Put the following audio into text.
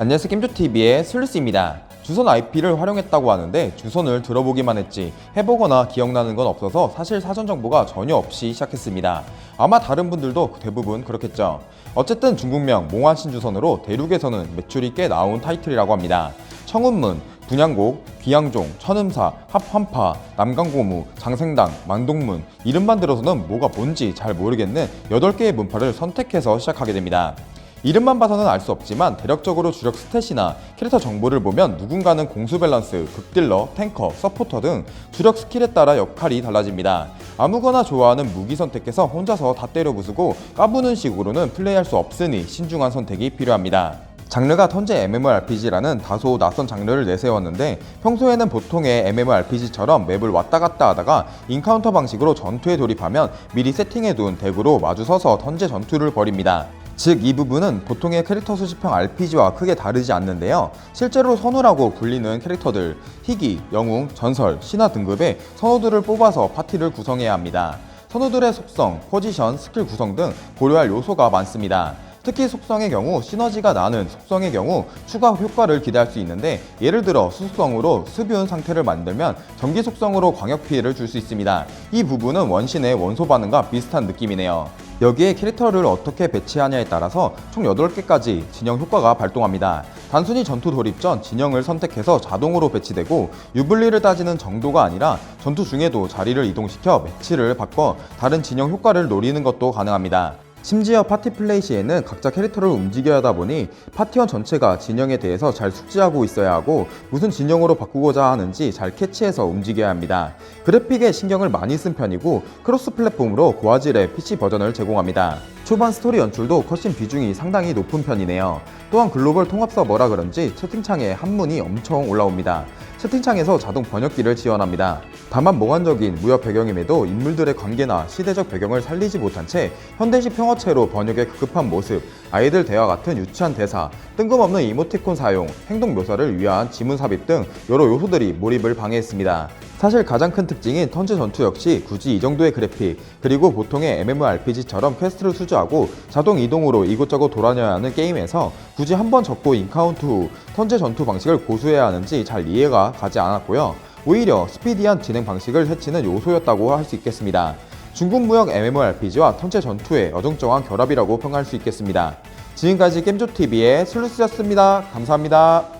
안녕하세요 게임조TV의 슬루스입니다. 주선 IP를 활용했다고 하는데 주선을 들어보기만 했지 해보거나 기억나는 건 없어서 사실 사전 정보가 전혀 없이 시작했습니다. 아마 다른 분들도 대부분 그렇겠죠. 어쨌든 중국명 몽환신 주선으로 대륙에서는 매출이 꽤 나온 타이틀이라고 합니다. 청운문, 분양곡, 귀양종, 천음사, 합환파, 남강고무, 장생당, 만동문 이름만 들어서는 뭐가 뭔지 잘 모르겠는 8개의 문파를 선택해서 시작하게 됩니다. 이름만 봐서는 알 수 없지만 대략적으로 주력 스탯이나 캐릭터 정보를 보면 누군가는 공수 밸런스, 극딜러, 탱커, 서포터 등 주력 스킬에 따라 역할이 달라집니다. 아무거나 좋아하는 무기 선택해서 혼자서 다 때려 부수고 까부는 식으로는 플레이할 수 없으니 신중한 선택이 필요합니다. 장르가 턴제 MMORPG라는 다소 낯선 장르를 내세웠는데 평소에는 보통의 MMORPG처럼 맵을 왔다 갔다 하다가 인카운터 방식으로 전투에 돌입하면 미리 세팅해둔 덱으로 마주서서 턴제 전투를 벌입니다. 즉 이 부분은 보통의 캐릭터 수집형 RPG와 크게 다르지 않는데요. 실제로 선우라고 불리는 캐릭터들 희귀, 영웅, 전설, 신화 등급의 선우들을 뽑아서 파티를 구성해야 합니다. 선우들의 속성, 포지션, 스킬 구성 등 고려할 요소가 많습니다. 특히 속성의 경우 시너지가 나는 속성의 경우 추가 효과를 기대할 수 있는데 예를 들어 수속성으로 수비운 상태를 만들면 전기 속성으로 광역 피해를 줄 수 있습니다. 이 부분은 원신의 원소 반응과 비슷한 느낌이네요. 여기에 캐릭터를 어떻게 배치하냐에 따라서 총 8개까지 진영 효과가 발동합니다. 단순히 전투 돌입 전 진영을 선택해서 자동으로 배치되고 유불리를 따지는 정도가 아니라 전투 중에도 자리를 이동시켜 매치를 바꿔 다른 진영 효과를 노리는 것도 가능합니다. 심지어 파티 플레이 시에는 각자 캐릭터를 움직여야 하다 보니 파티원 전체가 진영에 대해서 잘 숙지하고 있어야 하고 무슨 진영으로 바꾸고자 하는지 잘 캐치해서 움직여야 합니다. 그래픽에 신경을 많이 쓴 편이고 크로스 플랫폼으로 고화질의 PC 버전을 제공합니다. 초반 스토리 연출도 컷신 비중이 상당히 높은 편이네요. 또한 글로벌 통합 서버라 그런지 채팅창에 한문이 엄청 올라옵니다. 채팅창에서 자동 번역기를 지원합니다. 다만 몽환적인 무협 배경임에도 인물들의 관계나 시대적 배경을 살리지 못한 채 현대식 평어체로 번역에 급급한 모습, 아이들 대화 같은 유치한 대사, 뜬금없는 이모티콘 사용, 행동 묘사를 위한 지문 삽입 등 여러 요소들이 몰입을 방해했습니다. 사실 가장 큰 특징인 턴제 전투 역시 굳이 이 정도의 그래픽, 그리고 보통의 MMORPG처럼 퀘스트를 수주하고 자동 이동으로 이곳저곳 돌아다녀야 하는 게임에서 굳이 한번 접고 인카운트 후 턴제 전투 방식을 고수해야 하는지 잘 이해가 가지 않았고요. 오히려 스피디한 진행 방식을 해치는 요소였다고 할 수 있겠습니다. 중국 무역 MMORPG와 턴제 전투의 어정쩡한 결합이라고 평가할 수 있겠습니다. 지금까지 겜조TV의 슬루스였습니다. 감사합니다.